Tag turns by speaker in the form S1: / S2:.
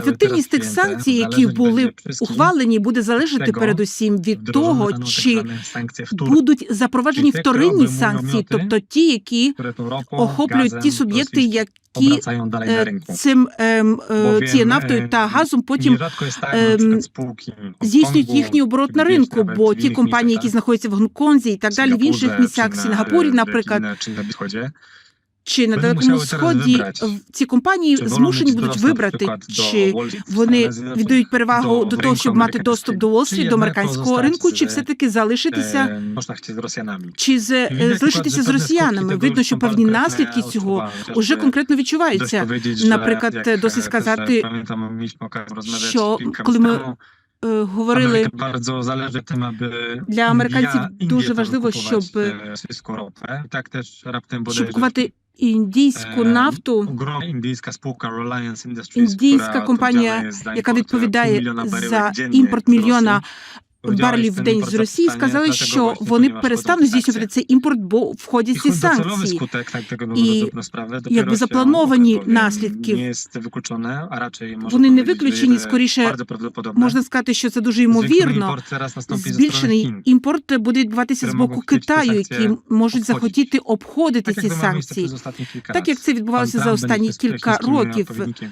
S1: Ефективність тих санкцій, які були ухвалені, буде залежати передусім від того, чи будуть запроваджені вторинні санкції, тобто ті, які охоплюють ті суб'єкти, які е, цим ем, е, цією нафтою та газом потім ем, здійснюють їхній оборот на ринку. Бо ті компанії, які знаходяться в Гонконзі і так далі, в інших місцях, в Сінгапурі, наприклад, чи на далекому сході, ці компанії змушені будуть вибрати, чи вони віддають перевагу до того, щоб мати доступ до Уолл-стріт, до американського ринку, чи все таки залишитися.
S2: можна хотіти з росіянами.
S1: Чи з е, залишитися з росіянами? Видно, що певні наслідки цього уже конкретно відчуваються. Наприклад, досить сказати, що коли ми Е, Говорили Для американців дуже важливо, щоб
S2: е. І Так теж
S1: щоб купувати індійську
S2: Е,
S1: нафту.
S2: індійська
S1: компанія, яка відповідає за імпорт мільйона барелів в день з Росії, сказали, що вони перестануть здійснювати цей імпорт, бо входять ці санкції. zaplanowaні
S2: okaże, bowiem
S1: наслідки, Вони не виключені, скоріше. Можна сказати, що це дуже ймовірно. Збільшений імпорт буде відбуватися з боку Китаю, які можуть захотіти обходити ці санкції. Так як це відбувалося за останні кілька років.